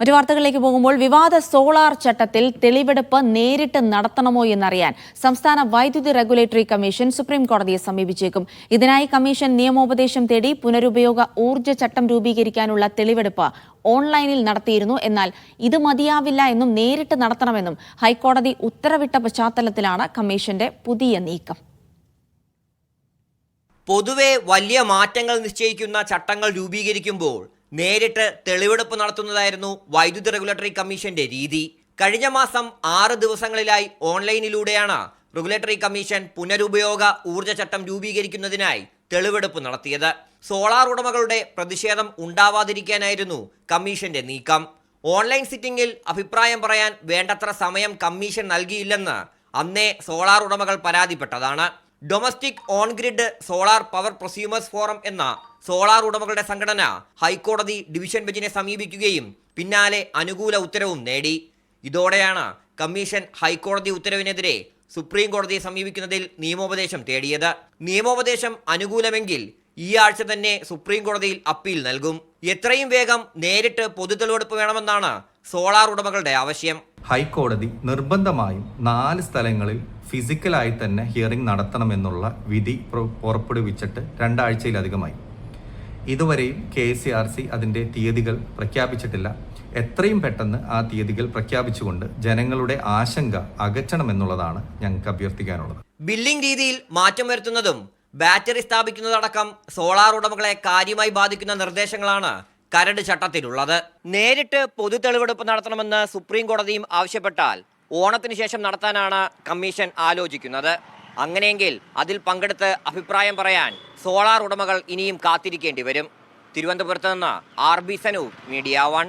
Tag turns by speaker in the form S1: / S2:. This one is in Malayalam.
S1: മറ്റു വാർത്തകളിലേക്ക് പോകുമ്പോൾ വിവാദ സോളാർ ചട്ടത്തിൽ തെളിവെടുപ്പ് നേരിട്ട് നടത്തണമോ എന്നറിയാൻ സംസ്ഥാന വൈദ്യുതി റെഗുലേറ്ററി കമ്മീഷൻ സുപ്രീം കോടതിയെ സമീപിച്ചേക്കും. ഇതിനായി കമ്മീഷൻ നിയമോപദേശം തേടി പുനരുപയോഗ ഊർജ ചട്ടം രൂപീകരിക്കാനുള്ള തെളിവെടുപ്പ് ഓൺലൈനിൽ നടത്തിയിരുന്നു. എന്നാൽ ഇത് മതിയാവില്ല എന്നും നേരിട്ട് നടത്തണമെന്നും ഹൈക്കോടതി ഉത്തരവിട്ട പശ്ചാത്തലത്തിലാണ് കമ്മീഷന്റെ പുതിയ നീക്കം.
S2: പൊതുവെ വലിയ മാറ്റങ്ങൾ നിശ്ചയിക്കുന്ന ചട്ടങ്ങൾ രൂപീകരിക്കുമ്പോൾ നേരിട്ട് തെളിവെടുപ്പ് നടത്തുന്നതായിരുന്നു വൈദ്യുതി റെഗുലേറ്ററി കമ്മീഷന്റെ രീതി. കഴിഞ്ഞ മാസം ആറ് ദിവസങ്ങളിലായി ഓൺലൈനിലൂടെയാണ് റെഗുലേറ്ററി കമ്മീഷൻ പുനരുപയോഗ ഊർജ ചട്ടം രൂപീകരിക്കുന്നതിനായി തെളിവെടുപ്പ് നടത്തിയത്. സോളാർ ഉടമകളുടെ പ്രതിഷേധം ഉണ്ടാവാതിരിക്കാനായിരുന്നു കമ്മീഷന്റെ നീക്കം. ഓൺലൈൻ സിറ്റിംഗിൽ അഭിപ്രായം പറയാൻ വേണ്ടത്ര സമയം കമ്മീഷൻ നൽകിയില്ലെന്ന് അന്നേ സോളാർ ഉടമകൾ പരാതിപ്പെട്ടതാണ്. Domestic on grid solar power prosumers forum എന്ന സോളാർ ഉടമകളുടെ സംഘടന ഹൈക്കോടതി ഡിവിഷൻ ബെഞ്ചിനെ സമീപിക്കുകയും പിന്നാലെ അനുകൂല ഉത്തരവും നേടി. ഇതോടെയാണ് കമ്മീഷൻ ഹൈക്കോടതി ഉത്തരവിനെതിരെ സുപ്രീം കോടതിയെ സമീപിക്കുന്നതിൽ നിയമോപദേശം തേടിയത്. നിയമോപദേശം അനുകൂലമെങ്കിൽ ഈ ആഴ്ച തന്നെ സുപ്രീം കോടതിയിൽ അപ്പീൽ നൽകും. എത്രയും വേഗം നേരിട്ട് പൊതുതെളിവെടുപ്പ് വേണമെന്നാണ് സോളാർ ഉടമകളുടെ ആവശ്യം.
S3: ഹൈക്കോടതി നിർബന്ധമായും നാല് സ്ഥലങ്ങളിൽ ഫിസിക്കലായി തന്നെ ഹിയറിംഗ് നടത്തണമെന്നുള്ള വിധി പുറ- പുറപ്പെടുവിച്ചിട്ട് രണ്ടാഴ്ചയിലധികമായി. ഇതുവരെയും കെ സി ആർ സി അതിന്റെ തീയതികൾ പ്രഖ്യാപിച്ചിട്ടില്ല. എത്രയും പെട്ടെന്ന് ആ തീയതികൾ പ്രഖ്യാപിച്ചുകൊണ്ട് ജനങ്ങളുടെ ആശങ്ക അകറ്റണമെന്നുള്ളതാണ് ഞങ്ങൾക്ക് അഭ്യർത്ഥിക്കാനുള്ളത്.
S2: ബില്ലിംഗ് രീതിയിൽ മാറ്റം വരുത്തുന്നതും ബാറ്ററി സ്ഥാപിക്കുന്നതടക്കം സോളാർ ഉടമകളെ കാര്യമായി ബാധിക്കുന്ന നിർദ്ദേശങ്ങളാണ് കരട് ചട്ടത്തിലുള്ളത്. നേരിട്ട് പൊതു തെളിവെടുപ്പ് നടത്തണമെന്ന് സുപ്രീം കോടതിയും ആവശ്യപ്പെട്ടാൽ ഓണത്തിന് ശേഷം നടത്താനാണ് കമ്മീഷൻ ആലോചിക്കുന്നത്. അങ്ങനെയെങ്കിൽ അതിൽ പങ്കെടുത്ത് അഭിപ്രായം പറയാൻ സോളാർ ഉടമകൾ ഇനിയും കാത്തിരിക്കേണ്ടി വരും. തിരുവനന്തപുരത്ത് നിന്ന് R B Sanu media one.